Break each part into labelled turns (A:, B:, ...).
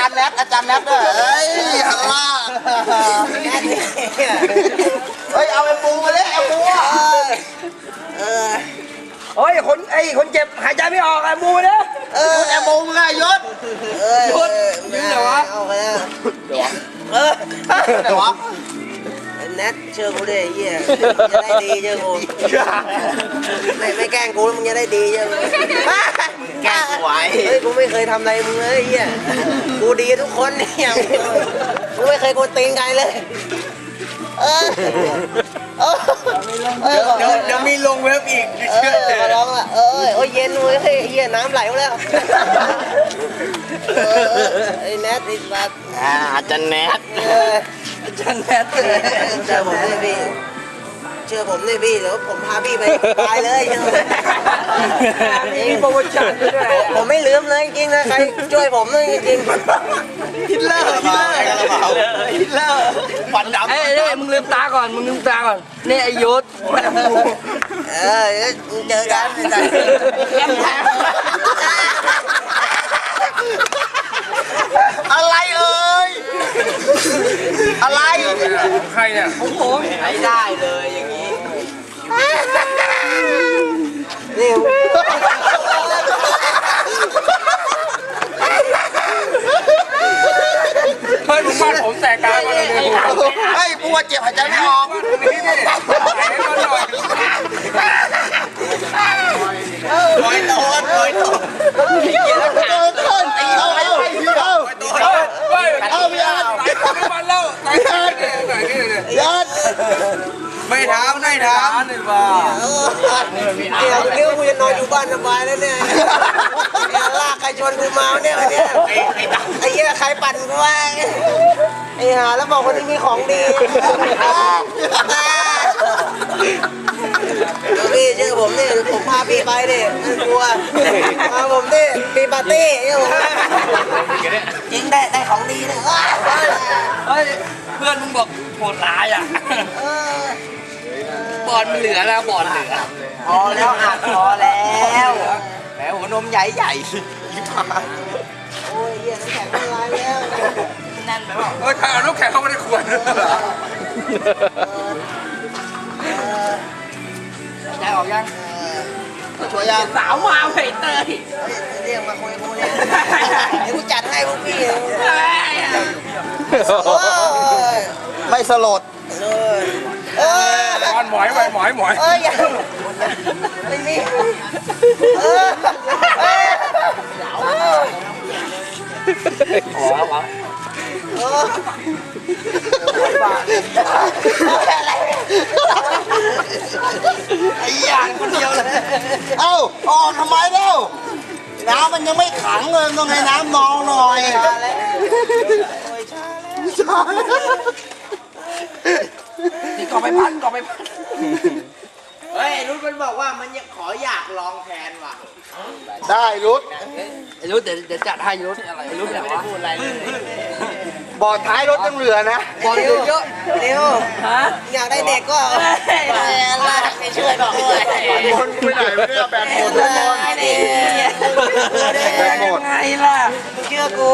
A: จารย์แนทอาจารย์แนทด้วยเฮ้ยฮัลล่าเฮ้ย เอาไอ้ปูมาเลยไอ้ปูอะ
B: โอ้ยคนไอ้คนเจ็บหายใจไม่ออกไอ้บูนะ
A: เออไอ้ปูมึงไงยศ
B: ยศยืนเหรอวะ
C: เอาไปแล้ว
B: เออ
A: ไหนวะ
C: แนทเชื่อกูดิไอ้เหี้ยจะได้ดีเชื่อกูไม่ไม่แกล้งกูแล้วมึงจะได้ดีเชื่อกู
A: แกล้งกูไว้
C: เฮ้ยกูไม่เคยทำอะไรมึงเลยไอ้เหี้ยกูดีทุกคนเนี่ยกูไม่เคยกวนตีนใครเลย เออเออเออ
B: เดี๋ยวเดี๋ยวมีลงเว็บอีก
C: เออมาร้องละเออโอ้ยเย็นเว้ยไอ้เหี้ยน้ำไหลมาแล้วเออเออไอ้แนทไอ้สัตว์
A: อ่าอาจารย์แนท
C: เออ
B: จันแนท
C: เชื่อผมเลยพี่เชื่อผมเลยพี่เดี๋ยวผมพาพี่ไปตายเลยเชื่อผม
B: มีโปรโมชั่นด้วย
C: ผมไม่ลืมเลยจริงๆนะใครช่วยผมเลยจริง
B: ฮิตเลอร์ฮิตเลอร์ฮิตเลอร์
A: ควันดำ
B: เอ้ยเอ้ยมึงลืมตาก่อนมึงลืมตาก่อนนี่ไอ้ยศ
C: ๆเออเจอกัน
A: อะไรเอ่ยอะไร
B: ใครเนี่ยผมผม
C: ใช้ได้เลยอย่างนี้นี่
B: เฮ้ยมึงบ้านผมแตกกลางมาเลยเนี่ย
A: เฮ้ยปูเจ็บหายใจไม่ออก
B: นี่นี่ไอ้มันหน่อย
A: ลอยโดนลอยโตนโดนต้นตีเอาเอาเอา
B: เฮ้ยเฮ้ยเอาพี่อาร์ตไม่มันแล้วไหนเนี่ยไหนเนี่ย
A: ยศ
B: ไม่ถามไม่ถามนี่บ้า
C: เดี๋ยวเดี๋ยวกูจะนอนอยู่บ้านสบายแล้วเนี่ยเนี่ยลากใครชวนกูมาเนี่ยวันเนี้ยไอ้เหี้ยใครปั่นกูวะไอ้ห่าแล้วบอกคนที่มีของดีพี่เชื่อผมเนี่ยผมพาพี่ไปดิไม่กลัวพาผมดิปีปาร์ตี้เนี่ยผมจริงได้ได้ของดีเลย
B: เฮ้ยเพื่อนมึงบอกโหดร้ายอะ
C: เออ บ
B: อลมันเหลือแล้วบอลเหลือ
C: พอแล้วอะพอแล้ว
B: แหมหัวนมใหญ่ใหญ่
C: โอ้ยเหี้ยน้ำแข็งละลายแล้ว
B: แน่นไปเปล่าเฮ้ยใครเอาน้ำแข็งเข้ามาในขวดได้ออกยัง
A: ช่วยยัง
B: สาวมาเฮ้ยเตย
C: เรียกมาคุยกูเนี่ยเดี๋ยวกูจัดให้พวกพี่เลยโอ้ย
A: ไม่สลด
C: เลยเออบ
B: อลหมอยหมอยหมอยหมอย
C: เอ้ยอย่าไม่มีเออเออเออ
A: ไอ้ยางคนเดียวเลย เอ้าออกทำไมเล่าน้ำมันยังไม่ขังเลยต้องให้น้ำนองหน่อย
C: ชาแล้วโอ้ยชาแล้ว
B: นี่ ก่อไปพันก่อไปพัน
C: เฮ้ยรุ่นมันบอกว่ามันยังขออยากลองแทนว่ะ
A: ได้รุด
B: ไอ้รู้เดี๋ยวเดี๋ยวจัดให้รู้อะไรรู้แบบว่า
C: พูดอะไรเลย
A: บอดท้ายรถยังเหลือนะ
B: บอลเยอะ
C: เร็ว
B: ๆฮะ
C: อยากได้เด็กก็ลากไปช่วยหน่อยด้วย
A: คนไปไหนไม่ได้แบตหมดทุกคน
C: เด็ก
A: แบตหมด
B: ไงล่ะ
C: เชื่อกู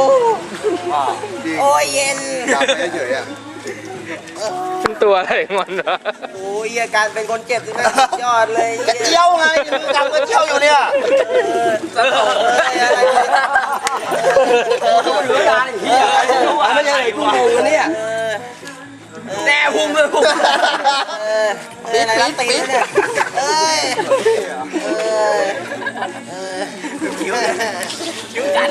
C: โอ้ยเย็น
A: จับไปเฉยๆอะ
B: เป็น ตัวอะไรมันวะ
C: โอ้ยอาการเป็นคนเจ็บที่แม่งสุดยอดเลย
A: กระเจียวไงมึงจำกระเจียวอยู่เนี่ย
C: สนุกเลยอะไรเลย
B: เหลือดานเฮียไม่ใช่ไอ้กูงงเนี่ย
C: เออ
B: แน่พุงเลยพุง
C: เออเอออะไรรับตีนเนี่ยเอ้ยเออเออคิ้วคิ้วจัด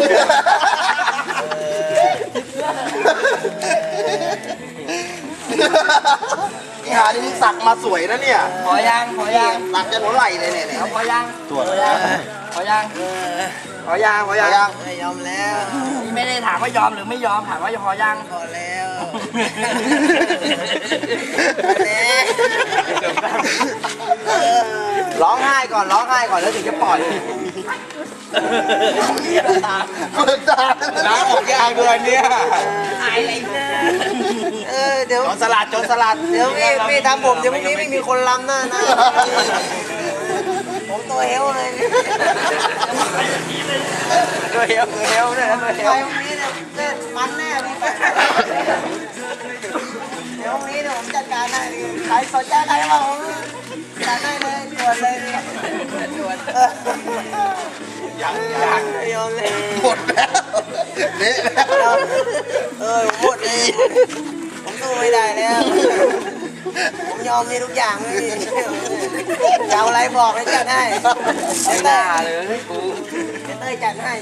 A: นี่หาที่มึงสักมาสวยนะเนี่ย
B: พอยังพอยัง
A: สักจนหัวไหล่เลยเนี่ยเนี่ย
B: พอยังตัวพอยัง
A: พอยังพอยัง
C: ไม่ยอมแล้ว
B: นี่ไม่ได้ถามว่ายอมหรือไม่ยอมถามว่าพอยัง
C: พอแล้ว
A: ร้องไห้ก่อนร้องไห้ก่อนแล้วถึงจะปล่อย เปิดตาล้างออกยากด้วยเนี่ยหาย
C: เลยนะเออเดี๋ยว
A: จสลัดจนสลัด
C: เดี๋ยวพี่พี่ทำผมเดี๋ยวพรุ่งนี้ไม่มีคนล้ำหน้านะผมตัวเฮวเลย
B: ตัวเฮวตัวเฮวเนี่ยตัวเฮล
C: ไพรุ่งนี้เนี่ยเล่
B: นมันแน่
C: พี่เดี๋ยวพรุ่งนี้เนี่ยผมจัดการให้ใครสนใจใครมาผมจัดให้เลยด่วนเลยด่วน ยังยังยอมเลย
A: หมดแล้วเละแล้ว
C: เออหมดเลยผมสู้ไม่ได้แล้วผมยอมนี่ทุกอย่างเลยจะเอาอะไรบอกให้จัดให้
B: ไม่น่าเลยกู
C: เต้ยจัดให้